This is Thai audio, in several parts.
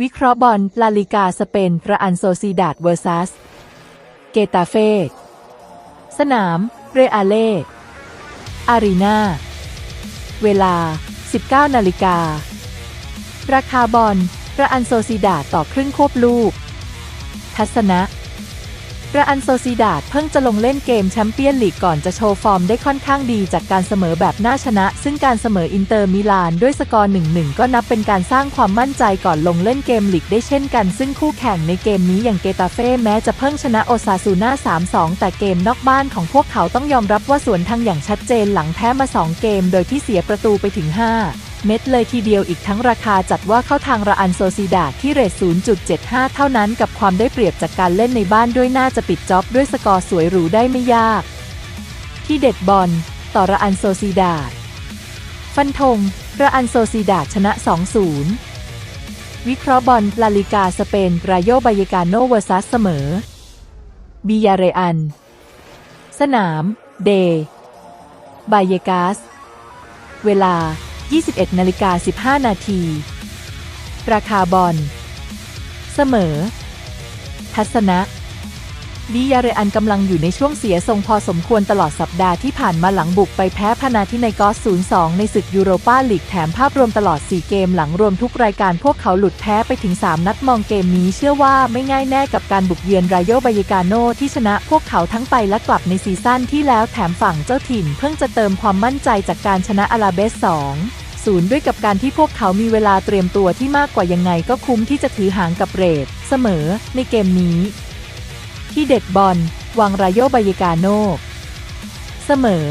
วิเคราะห์บอลลาลิกาสเปนระอันโซซีดาดเวอร์ซัส เกตาเฟสสนาม เรอาเล่ อารีนา เวลา 19 นาฬิกา ราคาบอลระอันโซซีดาดต่อครึ่งควบลูก ทัศนะ ระอันโซซีดาดเพิ่งจะลงเล่นเกมแชมเปี้ยนลีกก่อนจะโชว์ฟอร์มได้ค่อนข้างดีจากการเสมอแบบน่าชนะ ซึ่งการเสมออินเตอร์มิลานด้วยสกอร์ 1-1 ก็นับเป็นการสร้างความมั่นใจก่อนลงเล่นเกมลีกได้เช่นกัน ซึ่งคู่แข่งในเกมนี้อย่างเกตาเฟ่แม้จะเพิ่งชนะโอซาซูน่า 3-2 แต่เกมนอกบ้านของพวกเขาต้องยอมรับว่าสวนทางอย่างชัดเจนหลังแพ้มา 2 เกม โดยที่เสียประตูไปถึง 5 เม็ดเลยทีเดียวอีกทั้งราคาจัดว่าเข้าทางระอันโซซีดาที่เรท 0.75 เท่านั้นกับความได้เปรียบจากการเล่นในบ้านด้วยน่าจะปิดจ็อบด้วยสกอร์สวยหรูได้ไม่ยาก ที่เด็ดบอลต่อระอันโซซีดาฟันธงระอันโซซีดาชนะ 2-0 วิเคราะห์บอลลาลิกาสเปนรายโยบายกาโนเวอร์ซัสเสมอบิยาเรอัน สนาม เด บายกาส เวลา 21นาฬิกา15 นาที ราคาบอล เสมอ ทัศนะบิยาเรอันกำลังอยู่ในช่วงเสียทรงพอสมควรตลอดสัปดาห์ที่ผ่านมาหลังบุกไปแพ้พนาทินกอส 0-2 ในศึกยูโรปาลีกแถมภาพรวมตลอด 4 เกมหลังรวมทุกรายการพวกเขาหลุดแพ้ไปถึง 3 นัดมองเกมนี้เชื่อว่าไม่ง่ายแน่กับการบุกเยือนรายโยบายกาโนที่ชนะพวกเขาทั้งไปและกลับในซีซั่นที่แล้วแถมฝั่งเจ้าถิ่น เพิ่งจะเติมความมั่นใจจากการชนะอาราเบส 2 ศูนย์ด้วยกับการที่พวกเขามีเวลาเตรียมตัวที่มากกว่ายังไงก็คุ้มที่จะถือหางกับเรดเสมอในเกมนี้ ที่เด็ดบอลวางรายโยบายกาโนเสมอ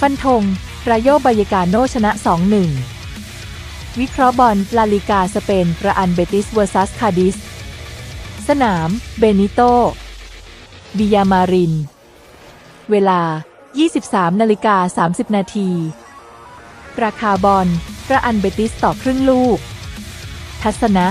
ฟันธงรายโยบายกาโนชนะ 2-1 วิเคราะห์บอลลาลิกาสเปนระอันเบติสเวอร์ซัสคาดิส สนาม เบนิโตบิยามาริน เวลา 23นาฬิกา30 นาที ราคาบอลระอันเบติสต่อครึ่งลูก ทัศนะ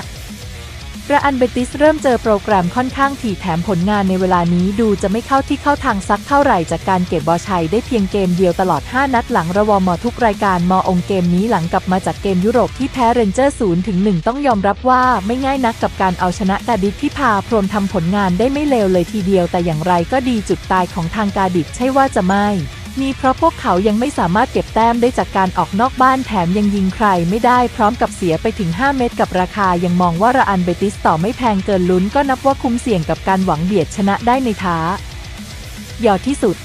ระอันเบติสเริ่มเจอโปรแกรมค่อนข้างถี่แถมผลงานในเวลานี้ดูจะไม่เข้าที่เข้าทางสักเท่าไหร่จากการเก็บบอลชัยได้เพียงเกมเดียวตลอด 5 นัดหลังระวมอทุกรายการมอองเกมนี้หลังกลับมาจากเกมยุโรปที่แพ้เรนเจอร์ศูนย์ถึงหนึ่งต้องยอมรับว่าไม่ง่ายนักกับการเอาชนะกาดิฟที่พาพรมทำผลงานได้ไม่เลวเลยทีเดียวแต่อย่างไรก็ดีจุดตายของทางกาดิฟใช่ว่าจะไม่ มีเพราะพวกเขายังไม่สามารถเก็บแต้มได้จากการออกนอกบ้านแถมยังยิงใครไม่ได้พร้อมกับเสียไปถึง 5 เม็ดกับราคายังมองว่าระอันเบติสต่อไม่แพงเกินลุ้นก็นับว่าคุ้มเสี่ยงกับการหวังเบียดชนะได้ในท้า ยอดที่สุด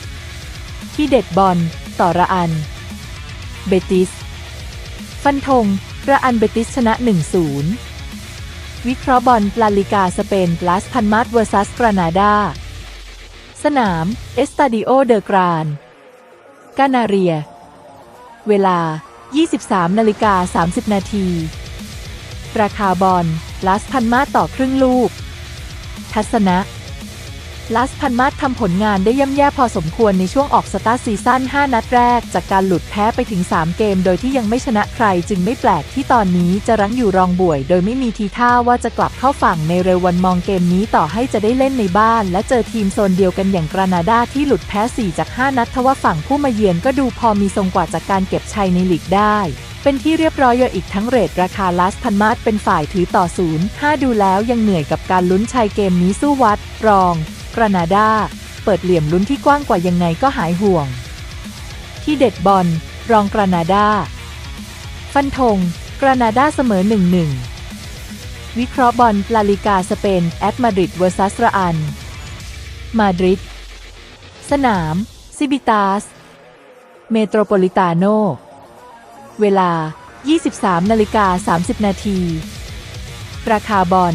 ที่เด็ดบอลต่อระอัน เบติส ฟันธงระอันเบติสชนะ 1-0 วิเคราะห์บอลลาลิกาสเปนลาสพันมาร์เวอร์ซัสกรานาดาสนาม เอสตาดิโอเดอกราน กานาเรีย เวลา 23นาฬิกา30 นาที ราคาบอลลาสพันมาต่อครึ่งลูก ทัศนะ ลาสพันมาทำผลงานได้ย่ำแย่พอสมควรในช่วงออกสตาร์ซีซั่น 5 นัดแรก จากการหลุดแพ้ไปถึง 3 เกม โดยที่ยังไม่ชนะใคร จึงไม่แปลกที่ตอนนี้จะรั้งอยู่รองบ่วย โดยไม่มีทีท่าว่าจะกลับเข้าฝั่งในเร็ววันมองเกมนี้ต่อให้จะได้เล่นในบ้าน และเจอทีมโซนเดียวกันอย่างกรานาดาที่หลุดแพ้ 4 จาก 5 นัดทว่าฝั่งผู้มาเยือนก็ดูพอมีทรงกว่าจากการเก็บชัยในลีกได้เป็นที่เรียบร้อยยอีกทั้งเรทราคาลาสพันมาเป็นฝ่ายถือต่อศูนย์ห้าดูแล้วยังเหนื่อยกับการลุ้นชัยเกมนี้สู้วัด รอง กรานาดา เปิดเหลี่ยมลุ้นที่กว้างกว่ายังไงก็หายห่วง ที่เด็ดบอล รองกรานาดา ฟันธงกรานาดาเสมอ 1-1 วิเคราะห์บอลลาลิกาสเปน แอตมาดริดเวอร์ซัสระอัน มาดริด สนาม ซิบิตาส เมโทรโพลิตาโน เวลา 23นาฬิกา30 นาที ราคาบอล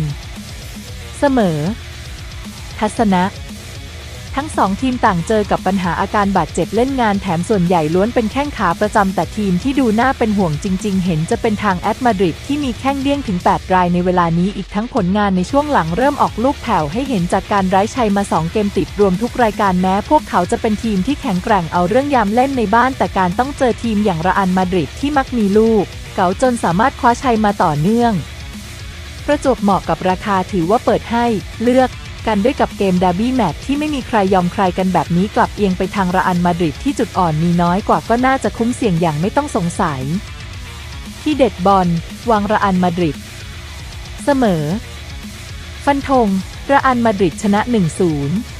เสมอ ทัศนะ ทั้งสองทีมต่างเจอกับปัญหาอาการบาดเจ็บเล่นงานแถมส่วนใหญ่ล้วนเป็นแข้งขาประจำแต่ทีมที่ดูน่าเป็นห่วงจริง ๆ เห็นจะเป็นทางแอตมาดริดที่มีแข้งเดี้ยงถึง 8 รายในเวลานี้อีกทั้งผลงานในช่วงหลังเริ่มออกลูกแผ่วให้เห็นจากการไร้ชัยมา 2 เกมติดรวมทุกรายการแม้พวกเขาจะเป็นทีมที่แข็งแกร่งเอาเรื่องยามเล่นในบ้าน แต่การต้องเจอทีมอย่างระอันมาดริดที่มักมีลูก เก๋าจนสามารถคว้าชัยมาต่อเนื่องประจวบเหมาะกับราคาถือว่าเปิดให้เลือก กันด้วยกับเกมดาร์บี้แมตช์ที่ไม่มีใครยอมใครกันแบบนี้กลับเอียงไปทางระอันมาดริดที่จุดอ่อนมีน้อยกว่าก็น่าจะคุ้มเสี่ยงอย่างไม่ต้องสงสัย ที่เด็ดบอลวางระอันมาดริดเสมอ ฟันธงระอันมาดริดชนะ 1-0